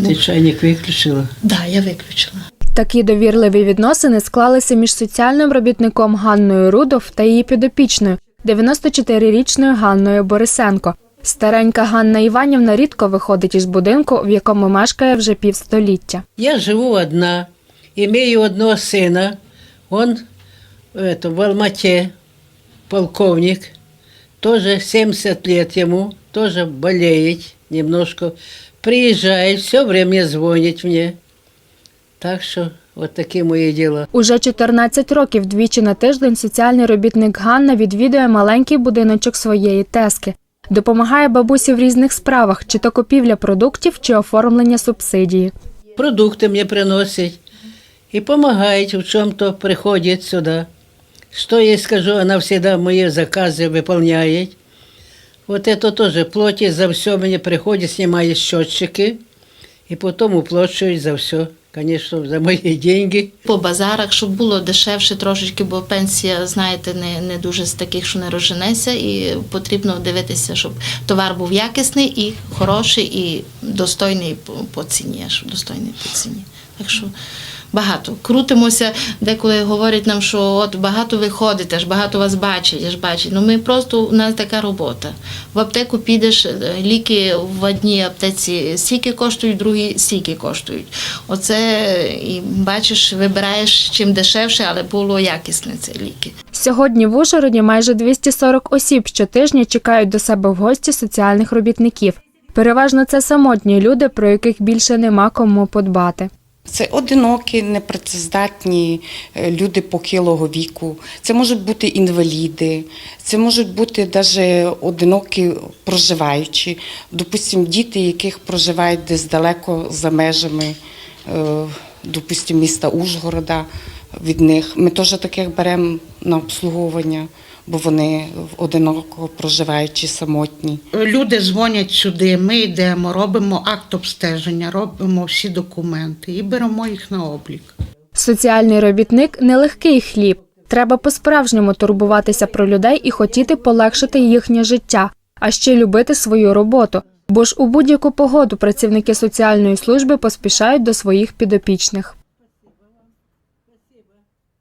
Ти чайник виключила? Да, я виключила. Такі довірливі відносини склалися між соціальним робітником Ганною Рудов та її підопічною, 94-річною Ганною Борисенко. Старенька Ганна Іванівна рідко виходить із будинку, в якому мешкає вже півстоліття. Я живу одна, имею одного сына. Он это, в Алмате, полковник. Тоже 70 лет ему, тоже болеет немножко. Приезжает, все время звонит мне. Так что вот такие мои дела. Уже 14 років двічі на тиждень соціальний робітник Ганна відвідує маленький будиночок своєї тески. Допомагає бабусі в різних справах, чи то купівля продуктів, чи оформлення субсидії. Продукты мне приносит. И помогает в чем-то, приходит сюда. Что я ей скажу, она всегда мои заказы выполняет. Вот это тоже платит за все, мне приходит, снимает счетчики. И потом уплачивает за все, конечно, за мои деньги. По базарах, щоб було дешевше трошечки, бо пенсія, знаєте, не, не дуже з таких, що не розженеться, і потрібно дивитися, щоб товар був якісний і хороший, і достойний по, по ціні, щоб достойний по ціні. Так що багато. Крутимося, деколи говорять нам, що от багато ви ходите, аж багато вас бачать, аж бачать. Ну ми просто у нас така робота. В аптеку підеш, е, ліки в одній аптеці стільки коштують, в другій стільки коштують. Оце і бачиш, вибираєш чим дешевше, але було якісне це ліки. Сьогодні в Ужгороді майже 240 осіб щотижня чекають до себе в гості соціальних робітників. Переважно це самотні люди, про яких більше нема кому подбати. Це одинокі, непрацездатні е, люди похилого віку. Це можуть бути інваліди, це можуть бути навіть одинокі проживаючі, допустимо, діти, яких проживають десь далеко за межами, е, допустимо, міста Ужгорода від них. Ми теж таких беремо на обслуговування, бо вони одиноко проживаючі, самотні. Люди дзвонять сюди, ми йдемо, робимо акт обстеження, робимо всі документи і беремо їх на облік. Соціальний робітник нелегкий хліб. Треба по-справжньому турбуватися про людей і хотіти полегшити їхнє життя, а ще любити свою роботу. Бо ж у будь-яку погоду працівники соціальної служби поспішають до своїх підопічних.